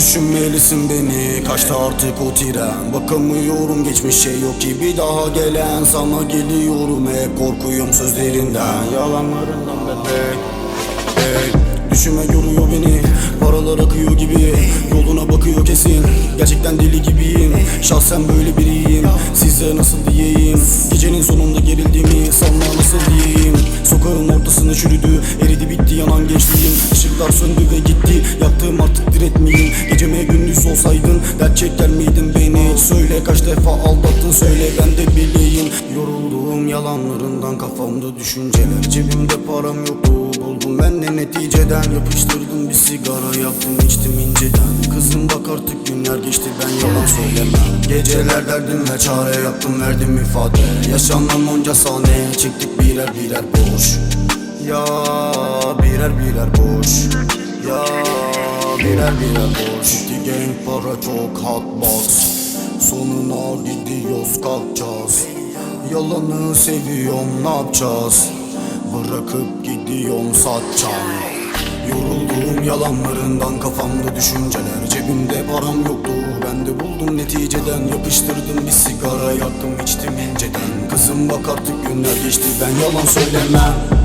Düşünmelisin beni kaçta artık o tren? Bakamıyorum geçmişe yok ki bir daha gelen. Sana geliyorum hep korkuyum sözlerinden. Yalanlarından bebek hey. Düşünme yoruyor beni. Paralar akıyor gibi Yoluna bakıyor kesin. Gerçekten deli gibiyim Şahsen böyle biriyim. Size nasıl diyeyim Işıklar söndü ve gitti. Yaktığım artık diretmeyeyim. Geceme gündüz olsaydın Dert çeker miydin beni? Söyle kaç defa aldattın söyle ben de bileyim. Yorulduğum yalanlarından kafamda düşünceler. Cebimde param yoktu buldum ben de neticeden. Yapıştırdım bir sigara yaptım içtim inceden. Kızım bak artık günler geçti ben yalan söylemem. Geceler derdimle çare yaptım verdim ifade. Yaşanan onca sahne çıktık birer birer boş Ya birer birer boş. Ya birer birer boş. City gang para çok box Sonuna gidiyoruz kalkacağız. Yalanı seviyorum ne yapacağız? Bırakıp gidiyorum satacağım. Yorulduğum yalanlarından kafamda düşünceler. Cebimde param yoktu ben de buldum neticeden. Yapıştırdım bir sigara yaktım içtim inceden. Kızım bak artık günler geçti ben yalan söylemem